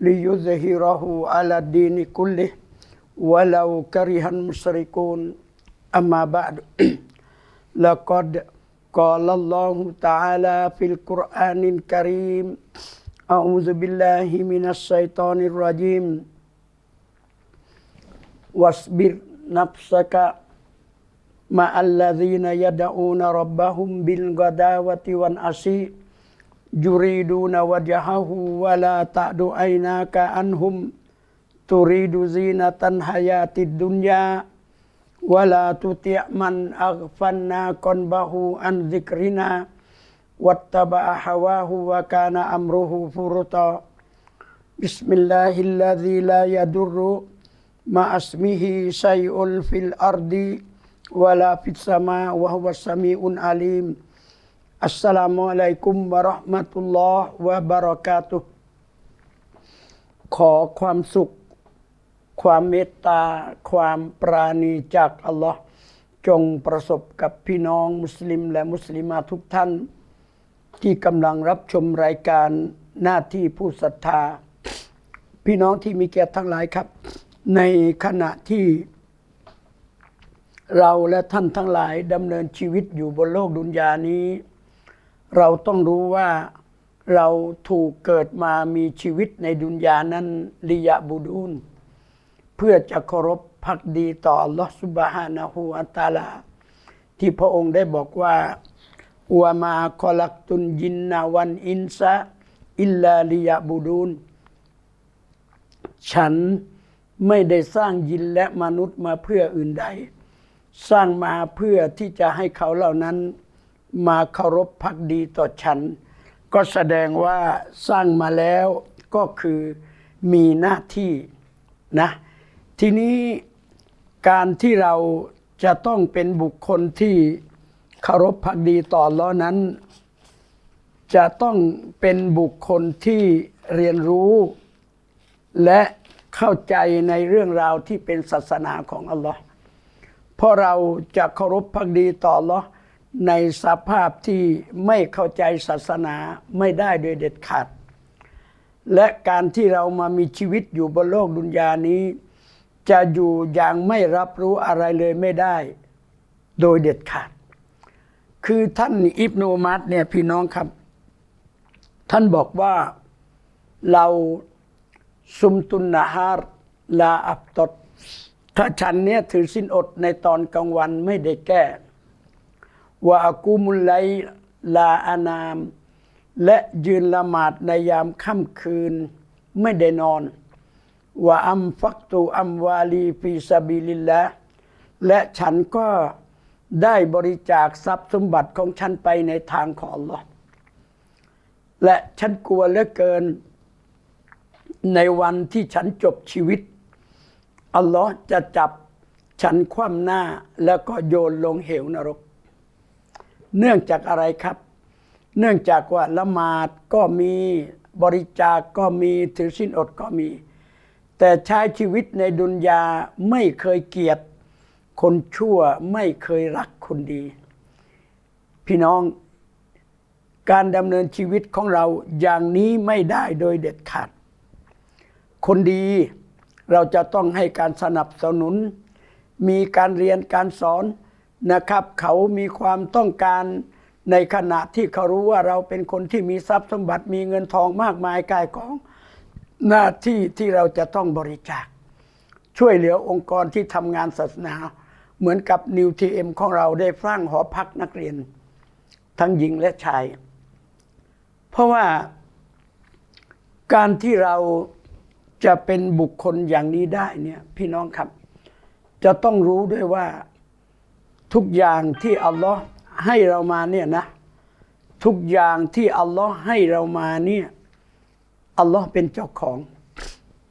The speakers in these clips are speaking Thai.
ليظهره على الدين كله ولو كره المشركون. أما بعد لقد قال الله تعالى في القرآن الكريم أعوذ بالله من الشيطان الرجيم. واصبر نفسك مع الذين يدعون ربهم بالغداوة والعشي. يريدون وجهه ولا تعد عيناك عنهم. تريد زينة الحياة الدنيا ولا تطع من أغفلنا قلبه عن ذكرنا واتبع هواه وكان أمره فرطا. بسم الله الذي لا يضر مع اسمه شيء في الأرض ولا في السماء وهو السميع العليم. อัสสลามุอะลัยกุมวะเราะห์มะตุลลอฮ์วะบะเราะกาตุขอความสุข ความเมตตา ความปราณีจากอัลลอฮ์จงประสบกับพี่น้องมุสลิมและมุสลิมาทุกท่าน ที่กำลังรับชมรายการหน้าที่ผู้ศรัทธา พี่น้องที่มีเกียรติทั้งหลายครับ ในขณะที่เราและท่านทั้งหลายดำเนินชีวิตอยู่บนโลกดุนยานี้ เราต้องรู้ว่าเราถูกเกิดมามีชีวิตในดุนยานั้นลิยะบุดูนเพื่อจะเคารพพักดีต่ออัลลอฮฺสุบฮานะฮูอัตตาลา ที่พระองค์ได้บอกว่าวมาคอลักตุนยินนาวันอินซะอิลลาลิยะบุดูนฉันไม่ได้สร้างยินและมนุษย์มาเพื่ออื่นใด สร้างมาเพื่อที่จะให้เขาเหล่านั้น มาเคารพพักดีต่อฉัน ก็แสดงว่าสร้างมาแล้วก็คือมีหน้าที่นะทีนี้การที่เราจะต้องเป็นบุคคลที่เคารพพักดีต่อลเลอนั้น จะต้องเป็นบุคคลที่เรียนรู้ และเข้าใจในเรื่องราวที่เป็นศาสนาของอัลลอฮ์เพราะเราจะเคารพพักดีต่ออัลลอฮ์ ในสภาพที่ไม่เข้าใจศาสนาไม่ได้โดยเด็ดขาด และการที่เรามามีชีวิตอยู่บนโลกดุนยานี้ จะอยู่อย่างไม่รับรู้อะไรเลยไม่ได้ โดยเด็ดขาด คือท่านอิบนูมัดเนี่ยพี่น้องครับ ท่านบอกว่าเราซุมตุนนาฮาร์ลาอับตดถ้าฉันเนี่ยถือสินอดในตอนกลางวันไม่ได้แก้ ว่ากูมุลไลลาอานาม และยืนละหมาดในยามค่ำคืนไม่ได้นอนว่าอัมฟักตูอัมวาลีฟีซาบิลิลละและฉันก็ได้บริจาคทรัพย์สมบัติของฉันไปในทางของอัลลอฮ์และฉันกลัวเหลือเกิน ในวันที่ฉันจบชีวิต อัลลอฮ์จะจับฉันคว่ำหน้าแล้วก็โยนลงเหวนรก เนื่องจากอะไรครับ เนื่องจากว่าละหมาดก็มีบริจาคกก็มีถือสิ้นอดก็มี แต่ใช้ชีวิตในดุนยาไม่เคยเกลียด คนชั่วไม่เคยรักคนดี พี่น้องการดำเนินชีวิตของเราอย่างนี้ไม่ได้โดยเด็ดขาด คนดีเราจะต้องให้การสนับสนุน มีการเรียนการสอน นะครับ เขามีความต้องการในขณะที่เขารู้ว่าเราเป็นคนที่มีทรัพย์สมบัติมีเงินทองมากมายกายกองหน้าที่ที่เราจะต้องบริจาค ช่วยเหลือองค์กรที่ทำงานศาสนา เหมือนกับนิวทีเอ็มของเราได้สร้างหอพักนักเรียน ทั้งหญิงและชาย เพราะว่าการที่เราจะเป็นบุคคลอย่างนี้ได้เนี่ยพี่น้องครับ จะต้องรู้ด้วยว่า ทุกอย่างที่อัลลอฮ์ให้เรามาเนี่ยนะ ทุกอย่างที่อัลลอฮ์ให้เรามาเนี่ยอัลลอฮ์เป็นเจ้าของ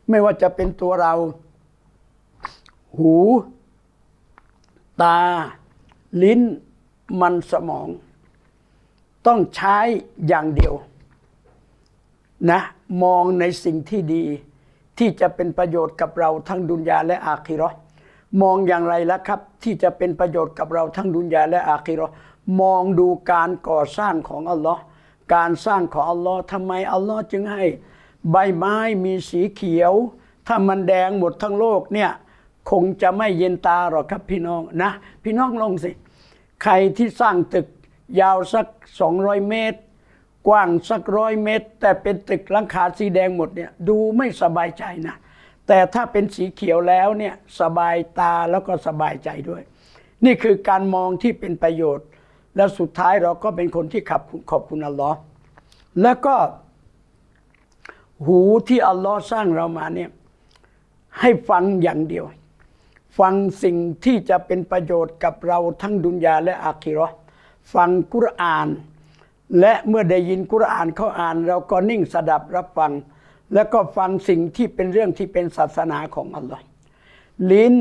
ไม่ว่าจะเป็นตัวเรา หู ตา ลิ้น มันสมอง ต้องใช้อย่างเดียว นะ มองในสิ่งที่ดี ที่จะเป็นประโยชน์กับเราทั้งดุนยาและอาคิราะห์ มองอย่างไรล่ะครับ ที่จะเป็นประโยชน์กับเราทั้งดุนยาและอาคิราะห์มองดูการก่อสร้างของอัลลอฮ์การสร้างของอัลลอฮ์ทำไมอัลลอฮ์จึงให้ ใบไม้มีสีเขียว ถ้ามันแดงหมดทั้งโลกเนี่ยคงจะไม่เย็นตาหรอกครับพี่น้องนะ พี่น้องลองสิ ใครที่สร้างตึกยาวสัก 200 เมตร กว้างสักร้อยเมตร แต่เป็นตึกหลังคาสีแดงหมดเนี่ยดูไม่สบายใจนะ แต่ถ้าเป็นสีเขียวแล้วเนี่ยสบายตาแล้วก็สบายใจด้วย นี่คือการมองที่เป็นประโยชน์ และสุดท้ายเราก็เป็นคนที่ขับขอบคุณอัลลอฮ์แล้วก็หูที่อัลลอฮ์สร้างเรามาเนี่ยให้ฟังอย่างเดียว ฟังสิ่งที่จะเป็นประโยชน์กับเราทั้งดุนยาและอาคิราะห์ฟังกุรอาน และเมื่อได้ยินกุรอานเขาอ่าน เราก็นิ่งสดับรับฟัง แล้วก็ฟังสิ่งที่เป็นเรื่องที่เป็นศาสนาของอัลลอฮ์ลิ้น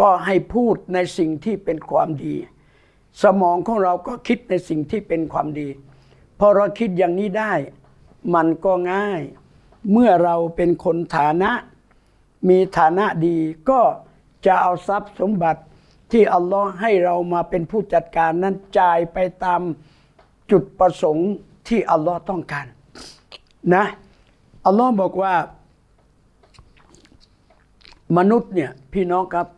ก็ให้พูดในสิ่งที่เป็นความดี สมองของเราก็คิดในสิ่งที่เป็นความดี พอเราคิดอย่างนี้ได้ มันก็ง่าย เมื่อเราเป็นคนฐานะ มีฐานะดีก็จะเอาทรัพย์สมบัติที่อัลลอฮ์ให้เรามาเป็นผู้จัดการนั้นจ่ายไปตามจุดประสงค์ที่อัลลอฮ์ต้องการนะ อัลลอฮ์บอกว่า มนุษย์เนี่ย พี่น้องครับ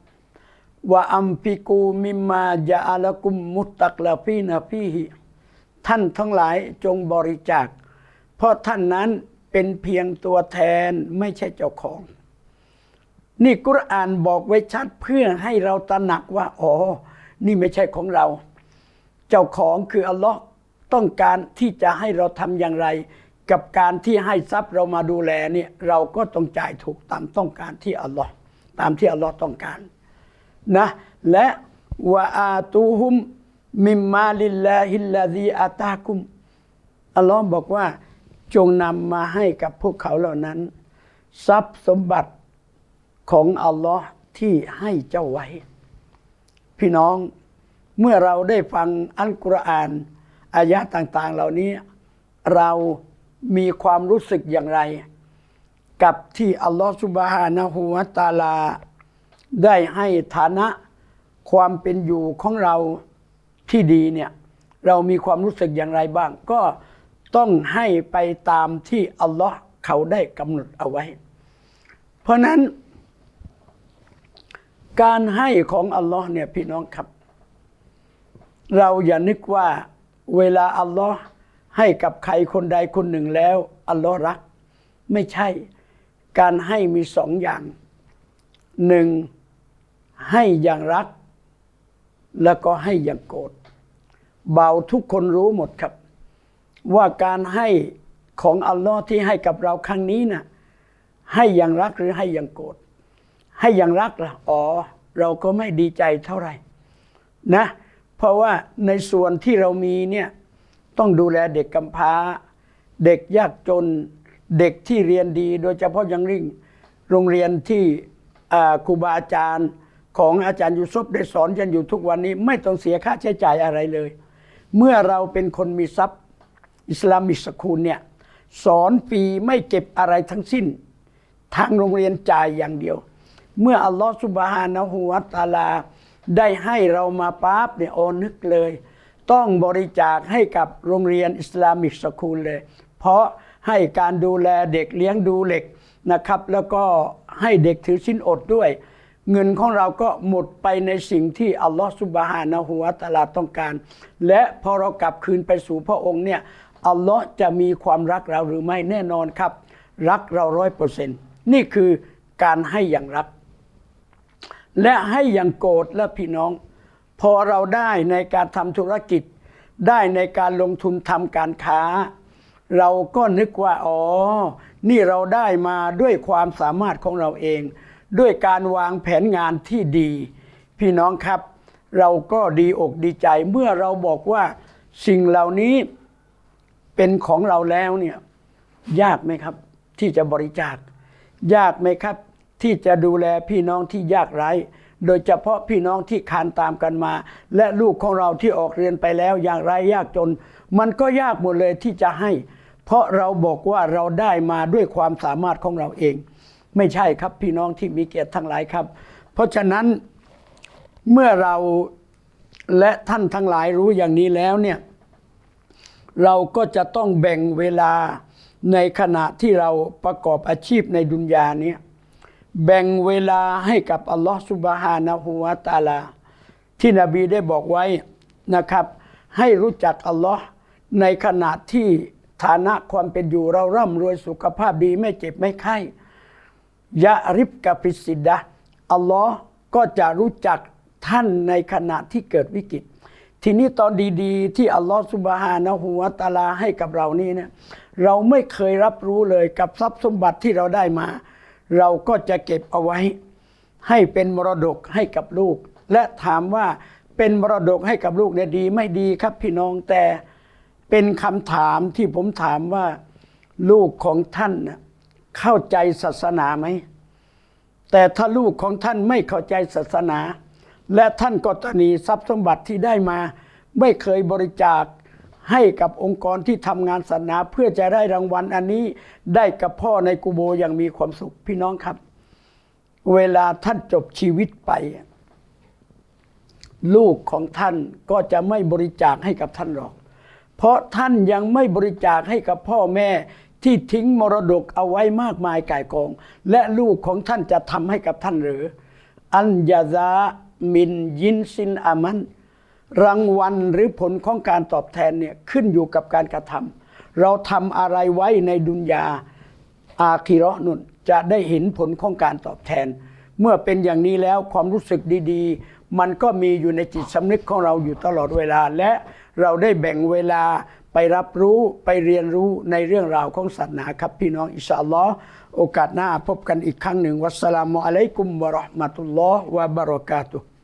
ว่าอัมพิกูมิมาจาอัลกุมมุตตักลาฟีนาฟีฮิท่านทั้งหลายจงบริจาค เพราะท่านนั้นเป็นเพียงตัวแทนไม่ใช่เจ้าของ นี่กุรอานบอกไว้ชัดเพื่อให้เราตระหนักว่า อ๋อ นี่ไม่ใช่ของเรา เจ้าของคืออัลลอฮ์ต้องการที่จะให้เราทำอย่างไร กับการที่ให้ทรัพย์เรามาดูแลเนี่ยเราก็ต้องจ่ายถูกตามต้องการที่อัลลอฮ์ตามที่อัลลอฮ์ต้องการนะและวะอาตูฮุมมิมมาลิลลาฮิลลาดีอาตาคุมอัลลอฮ์บอกว่าจงนำมาให้กับพวกเขาเหล่านั้น ทรัพย์สมบัติของอัลลอฮ์ที่ให้เจ้าไว้ พี่น้องเมื่อเราได้ฟังอัลกุรอานอายะต่าง ๆ เหล่านี้เรา มีความรู้สึกอย่างไร กับที่อัลลอฮฺสุบฮานะฮูวะตาลา ได้ให้ฐานะความเป็นอยู่ของเราที่ดีเนี่ยเรามีความรู้สึกอย่างไรบ้าง ก็ต้องให้ไปตามที่อัลลอฮ์เขาได้กำหนดเอาไว้ เพราะนั้น การให้ของอัลลอฮ์เนี่ยพี่น้องครับ เราอย่านึกว่าเวลาอัลลอฮ์ ให้กับใครคนใดคนหนึ่งแล้ว อัลลอฮ์รัก ไม่ใช่ การให้มีสองอย่างหนึ่งให้อย่างรัก แล้วก็ให้อย่างโกรธเบาทุกคนรู้หมดครับ ว่าการให้ของอัลลอฮ์ที่ให้กับเราครั้งนี้นะ่ะให้อย่างรักหรือให้อย่างโกรธให้อย่างรักล่ะอ๋อ เราก็ไม่ดีใจเท่าไหร่นะ เพราะว่าในส่วนที่เรามีเนี่ย ต้องดูแลเด็กกำพร้า เด็กยากจน เด็กที่เรียนดี โดยเฉพาะอยังริ่งโรงเรียนที่ครูบาอาจารย์ของอาจารย์ยูซุปได้สอนกันอยู่ทุกวันนี้ ไม่ต้องเสียค่าใช้จ่ายอะไรเลย เมื่อเราเป็นคนมีทรัพย์อิสลามิกสคูลเนี่ยสอนฟรีไม่เก็บอะไรทั้งสิ้น ทางโรงเรียนจ่ายอย่างเดียว เมื่ออัลลอฮฺสุบฮานะฮูวะตาลา ได้ให้เรามาปั๊บเนี่ยโอนึกเลย ต้องบริจาคให้กับโรงเรียนอิสลามิกสคูลเลย เพราะให้การดูแลเด็กเลี้ยงดูเด็กนะครับ แล้วก็ให้เด็กถือสินอดด้วย เงินของเราก็หมดไปในสิ่งที่อัลลอฮฺสุบฮานะฮูวะตาลาต้องการ และพอเรากลับคืนไปสู่พระองค์เนี่ยอัลลอฮ์จะมีความรักเราหรือไม่แน่นอนครับ รักเราร้อยเปอร์เซ็นต์นี่คือการให้อย่างรัก และให้อย่างโกรธและพี่น้อง พอเราได้ในการทำธุรกิจ ได้ในการลงทุนทำการค้า เราก็นึกว่าอ๋อ นี่เราได้มาด้วยความสามารถของเราเอง ด้วยการวางแผนงานที่ดี พี่น้องครับ เราก็ดีอกดีใจเมื่อเราบอกว่าสิ่งเหล่านี้เป็นของเราแล้วเนี่ยยากไหมครับ ที่จะบริจาค ยากไหมครับ ที่จะดูแลพี่น้องที่ยากไร้ โดยเฉพาะพี่น้องที่คานตามกันมา และลูกของเราที่ออกเรียนไปแล้วอย่างไรยากจน มันก็ยากหมดเลยที่จะให้ เพราะเราบอกว่าเราได้มาด้วยความสามารถของเราเอง ไม่ใช่ครับพี่น้องที่มีเกียรติทั้งหลายครับ เพราะฉะนั้นเมื่อเราและท่านทั้งหลายรู้อย่างนี้แล้วเนี่ยเราก็จะต้องแบ่งเวลาในขณะที่เราประกอบอาชีพในดุนยาเนี้ แบ่งเวลาให้กับอัลลอฮฺสุบฮานะฮูวาตาลา ที่นบีได้บอกไว้นะครับ ให้รู้จักอัลลอฮ์ในขณะที่ฐานะความเป็นอยู่เราร่ำรวยสุขภาพดีไม่เจ็บไม่ไข้ยะริบกับฟิสิดะอัลลอฮ์ก็จะรู้จักท่านในขณะที่เกิดวิกฤต ทีนี้ตอนดีๆ ที่อัลลอฮฺสุบฮานะฮูวาตาลาให้กับเรานี่เนี่ยเราไม่เคยรับรู้เลยกับทรัพย์สมบัติที่เราได้มา เราก็จะเก็บเอาไว้ ให้เป็นมรดกให้กับลูก และถามว่าเป็นมรดกให้กับลูกเนี่ยดีไม่ดีครับพี่น้องแต่เป็นคำถามที่ผมถามว่าลูกของท่านเข้าใจศาสนาไหมแต่ถ้าลูกของท่านไม่เข้าใจศาสนา และท่านก็ตนีทรัพย์สมบัติที่ได้มา ไม่เคยบริจาค ให้กับองค์กรที่ทำงานศาสนาเพื่อจะได้รางวัลอันนี้ได้กับพ่อในกูโบอย่างมีความสุขพี่น้องครับ เวลาท่านจบชีวิตไป ลูกของท่านก็จะไม่บริจาคให้กับท่านหรอก เพราะท่านยังไม่บริจาคให้กับพ่อแม่ที่ทิ้งมรดกเอาไว้มากมายก่ายกอง และลูกของท่านจะทำให้กับท่านหรือ อันยาซามินยินซินอามัน รางวัลหรือผลของการตอบแทนเนี่ยขึ้นอยู่กับการกระทำเราทำอะไรไว้ในดุนยาอาคิราะนุนจะได้เห็นผลของการตอบแทน เมื่อเป็นอย่างนี้แล้วความรู้สึกดีๆ มันก็มีอยู่ในจิตสำนึกของเราอยู่ตลอดเวลา และเราได้แบ่งเวลาไปรับรู้ไปเรียนรู้ในเรื่องราวของศาสนาครับพี่น้องอิชาอัลลอฮ์โอกาสหน้าพบกันอีกครั้งหนึ่งวัสสลามุอะลัยกุมวะราะห์มะตุลลอฮ์วะบะเราะกาตุฮ์